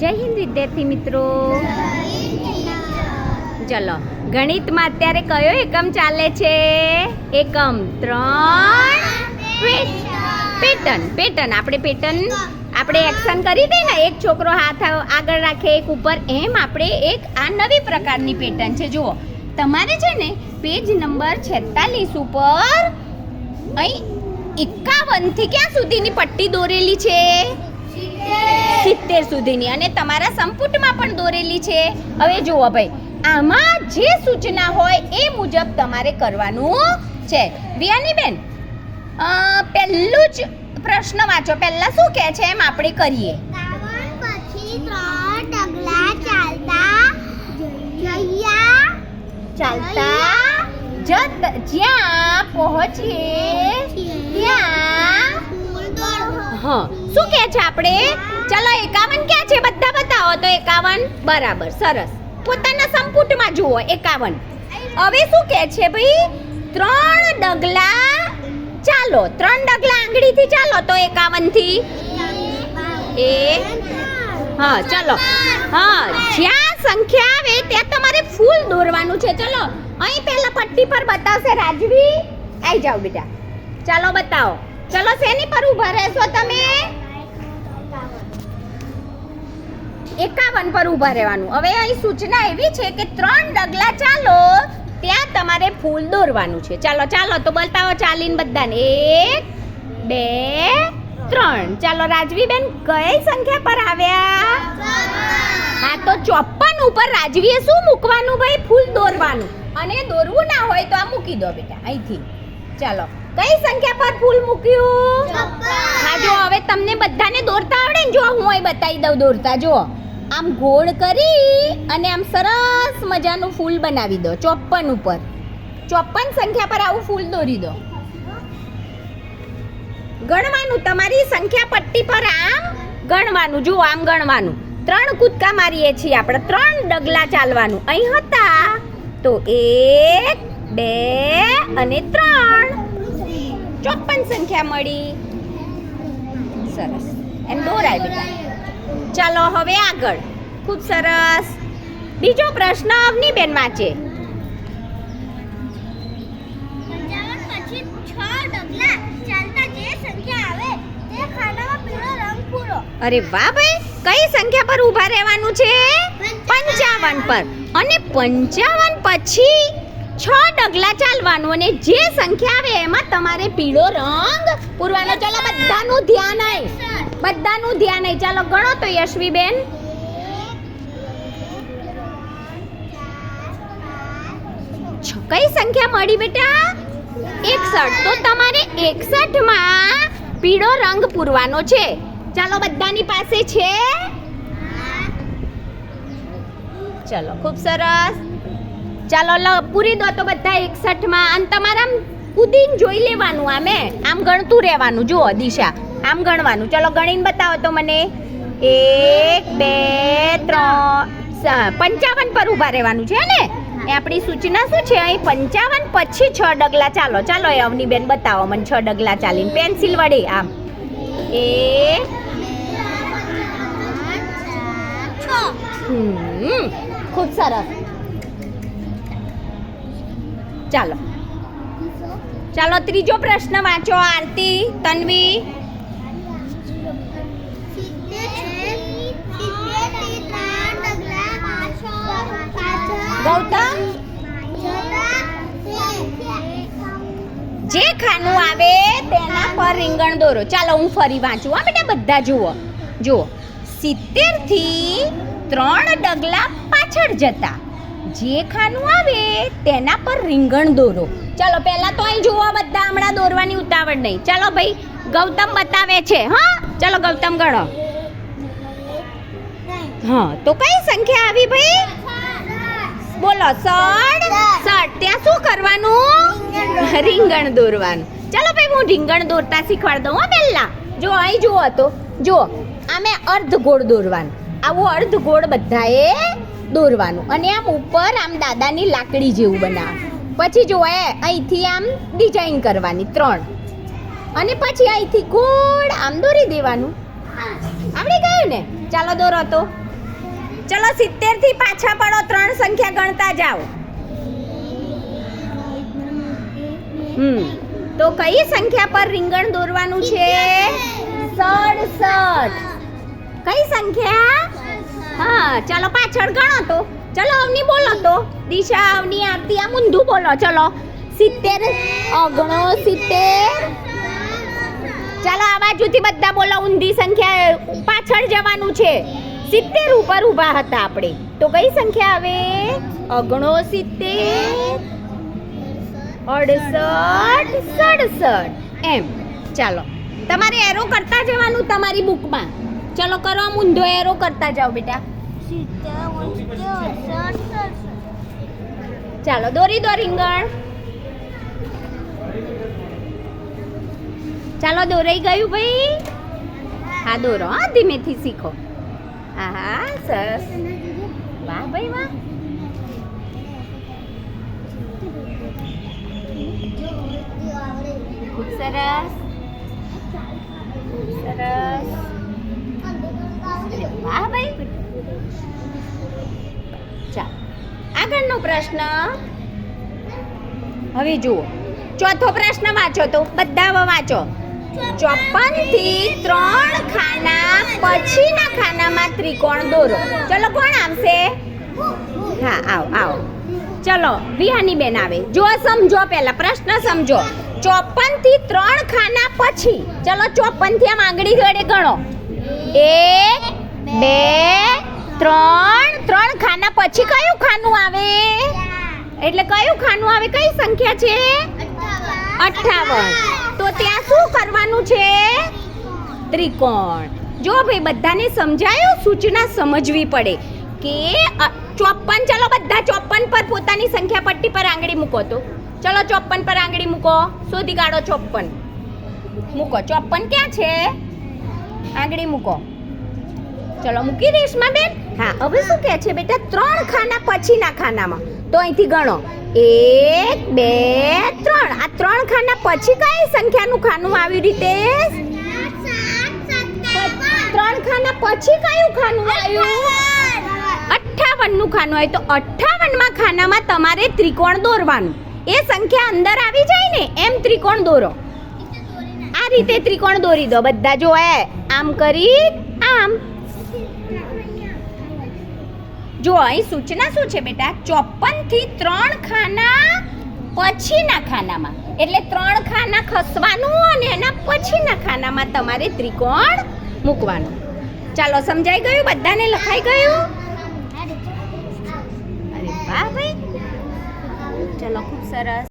જય હિન્દ વિદ્યાર્થી મિત્રો. ચલો, ગણિતમાં અત્યારે કયો એકમ ચાલે છે? એકમ ત્રણ. Pattern pattern. આપણે પેટર્ન, આપણે એક્શન કરી દઈએ ને, એક છોકરો હાથ આગળ રાખે, એક ઉપર. એમ આપણે એક આ નવી પ્રકારની પેટર્ન છે. જુઓ, તમારે છે ને પેજ નંબર છેતાલીસ ઉપર અહીં એકાવનથી ક્યાં સુધીની પટ્ટી દોરેલી છે? સિત્તેર સુધીની અને તમારા સંપુટમાં પણ દોરેલી છે. હવે જુઓ ભાઈ આમાં જે સૂચના હોય એ મુજબ તમારે કરવાનું છે. વિયાનીબેન પહેલું જ પ્રશ્ન વાંચો. પહેલા શું કહે છે એમ આપણે કરીએ. પછી ચાલતા જત જ્યાં પહોંચીએ ત્યાં હા. શું કહે છે આપણે? ચલો, એકાવન ક્યાં છે? બધા બતાવો તો એકાવન. બરાબર, સરસ. પોતાના સંપુટમાં જુઓ, એકાવન. હવે શું કહે છે ભાઈ? ત્રણ ડગલા ચાલો, ત્રણ ડગલા આંગળીથી ચાલો તો એકાવનથી એ? હા, ચલો. હા, જ્યાં સંખ્યા આવે ત્યાં તમારે ફૂલ દોરવાનું છે. ચલો, અહીં પહેલા પટ્ટી પર બતાવશે રાજવી. આવી જાઓ બેટા. ચાલો, બતાવો. ચલો, શેની પર ઊભા રહેશો તમે? એકાવન પર ઊભા રહેવાનું. હવે અહીં સૂચના એવી છે કે ત્રણ ડગલા ચાલો ત્યાં તમારે ફૂલ દોરવાનું છે. ચાલો ચાલો તો બોલતાઓ ચાલીને બધાને. એક બે ત્રણ. ચાલો રાજવીબેન કઈ સંખ્યા પર આવ્યા? હા તો ચોપ્પન ઉપર રાજવીએ શું મૂકવાનું ભાઈ? ફૂલ દોરવાનું. અને દોરવું ના હોય તો આ મૂકી દો બેટા અહીંથી. ચાલો કઈ સંખ્યા પર ફૂલ મૂક્યું? હા જો હવે તમને બધાને દોરતા આવડે ને જો હું અહીં બતાવી દઉં દોરતા જો. આમ ગોળ કરી અને આમ સરસ મજાનું ફૂલ બનાવી દો, ચોપ્પન ઉપર. ચોપ્પન સંખ્યા પર આવું ફૂલ દોરી દો. ગણવાનું, તમારી સંખ્યા પટ્ટી પર આમ ગણવાનું, જુઓ આમ ગણવાનું. ત્રણ કૂદકા મારીએ છીએ આપણે, ત્રણ ડગલા ચાલવાનું. અહીં હતા, તો એક, બે અને ત્રણ. ચોપન સંખ્યા મળી. સરસ. એમ દોરાય બેટા ચાલો હવે આગળ. ખૂબ સરસ. બીજો પ્રશ્ન અવનીબેન વાંચે. અરે વાહ ભાઈ કઈ સંખ્યા પર ઊભા રહેવાનું છે? પંચાવન પર. અને પંચાવન પછી છ ડગલા ચાલવાનું અને જે સંખ્યા આવે એમાં તમારે પીળો રંગ પૂરવાનો. ચાલો બધાનું ધ્યાન આય. બધાનું ધ્યાન આય. ચાલો ગણો તો યશવીબેન. છ- કઈ સંખ્યા મળી બેટા? એકસઠ. તો તમારે એકસઠમાં પીળો રંગ પૂરવાનો છે. ચાલો બધાની પાસે છે. ચલો, ખૂબ સરસ. ચાલો લ પૂરી દો તો બધા એકસઠમાં. અને તમારે આમ કૂદીને જોઈ લેવાનું આમે આમ ગણતું રહેવાનું. જુઓ દિશા. આમ ગણવાનું. ચલો ગણીને બતાવો તો મને. એક બે ત્રણ પંચાવન પર ઊભા રહેવાનું છે ને? એ આપણી સૂચના શું છે? અહીં પંચાવન પછી છ ડગલા ચાલો. ચાલો એ અવનીબેન બતાવો મને છ ડગલા ચાલીને. પેન્સિલ વડે આમ. એ ખૂબ સરસ. ચાલો. ચાલો, ત્રીજો પ્રશ્ન વાંચો, આરતી, તન્વી. ગૌતમ? જે ખાનું આવે તેના પર રીંગણ દોરો. ચાલો, હું ફરી વાંચું. હા, બેટા, બધા જુઓ. જુઓ. સિત્તેરથી ત્રણ ડગલા પાછળ જતા. જે ખાનું આવે તેના પર રીંગણ દોરો. ચાલો, પહેલા તો અહીં જોવા બધા હમણાં દોરવાની ઉતાવળ નહીં. ચાલો ભાઈ, ગૌતમ બતાવે છે, હા? ચાલો, ગૌતમ ગણો. હા, તો કઈ સંખ્યા આવી ભાઈ? બોલો, સડ સડ. ત્યાં શું કરવાનું? રીંગણ દોરવાનું. ચાલો ભાઈ, હું રીંગણ દોરતા શીખવાડ દઉં, હો, પહેલા. જો, અહીં જુઓ તો. જો, આમે અર્ધ ગોળ દોરવાનું. આવું અર્ધ ગોળ બધાએ દોરવાનું. અને આમ ઉપર આમ દાદાની લાકડી જેવું બનાવ. પછી જો એ અહીંથી આમ ડિઝાઇન કરવાની ત્રણ. અને પછી અહીંથી ગોળ આમ દોરી દેવાનું. આવડી ગયું ને? ચાલો દોરો તો. ચલો સિત્તેરથી પાછા પડો ત્રણ સંખ્યા ગણતા જાઓ. હમ. તો કઈ સંખ્યા પર રીંગણ દોરવાનું છે? સડસઠ. કઈ સંખ્યા? હા, ચલો પાછળ ગણો તો. ચલો અવની બોલો તો. દિશા, અવની આરતી આમ ઊંધું બોલો, ચલો. સિત્તેર ઓગણો સિત્તેર. ચાલો આ બાજુથી બધા બોલો, ઊંધી સંખ્યા પાછળ જવાનું છે. સિત્તેર ઉપર ઊભા હતા આપણે. તો કઈ સંખ્યા આવે? ઓગણો સિત્તેર. અડસઠ, સડસઠ. એમ. ચાલો. તમારે એરો કરતા જવાનું તમારી બુકમાં ચલો કરો આમ ઊંધો એરો કરતા જાઓ બેટા. ચાલો, દોરી દો રીંગણ. ચાલો, દોરાઈ ગયું ભાઈ? હા, દોરો, હા, ધીમેથી શીખો. હા હા, સરસ. વાહ ભાઈ, વાહ. ખૂબ સરસ. ખૂબ સરસ. વાહ ભાઈ. આગળનો પ્રશ્ન. હવે જુઓ, ચોથો પ્રશ્ન વાંચો તો બધા વાંચો. ચોપનથી ત્રણ ખાના પછીના ખાનામાં ત્રિકોણ દોરો. ચલો, કોણ આવશે? હા, આવો આવો. ચલો, વિહાની બેન આવે. જો સમજો પહેલા, પ્રશ્ન સમજો. ચોપનથી ત્રણ ખાના પછી, ચલો ચોપનથી આમ આંગળી જોડે ગણો. એક બે, ત્રણ. ત્રણ ખાના પછી કયું ખાનું આવે? એટલે કયું ખાનું આવે? કઈ સંખ્યા છે? અઠ્ઠાવન તો ત્યાં શું કરવાનું છે? ત્રિકોણ. જો ભાઈ, બધાને સમજાયું? સૂચના સમજવી પડે કે ચોપન ચલો બધા ચોપન પર પોતાની સંખ્યા પટ્ટી પર આંગળી મૂકો તો. ચલો ચોપન પર આંગળી મૂકો. શોધી કાઢો ચોપન મૂકો. ચોપન ક્યાં છે? આંગળી મૂકો. ચલો મૂકી રેશમા બેન. હા, હવે શું કહે છે બેટા? ત્રણ ખાના પછીના ખાનામાં. તો અહીંથી ગણો. એક, બે, ત્રણ. આ ત્રણ ખાના પછી કઈ સંખ્યાનું ખાનું આવી રીતે? ત્રણ ખાના પછી કયું ખાનું આવ્યું? અઠ્ઠાવનનું ખાનું હોય તો અઠ્ઠાવનમાં ખાનામાં તમારે ત્રિકોણ દોરવાનું. એ સંખ્યા અંદર આવી જાય ને, એમ ત્રિકોણ દોરો. આ રીતે ત્રિકોણ દોરી દો. બધા જો આમ કરી, આમ. જો અહીં સૂચના શું છે બેટા? ચોપનથી ત્રણ ખાના પછીના ખાનામાં. એટલે ત્રણ ખાના ખસવાનું અને એના પછીના ખાનામાં તમારે ત્રિકોણ મૂકવાનું. ચાલો, સમજાઈ ગયું? બધાને લખાઈ ગયું? અરે વાહ ભાઈ. ચલો, ખૂબ સરસ.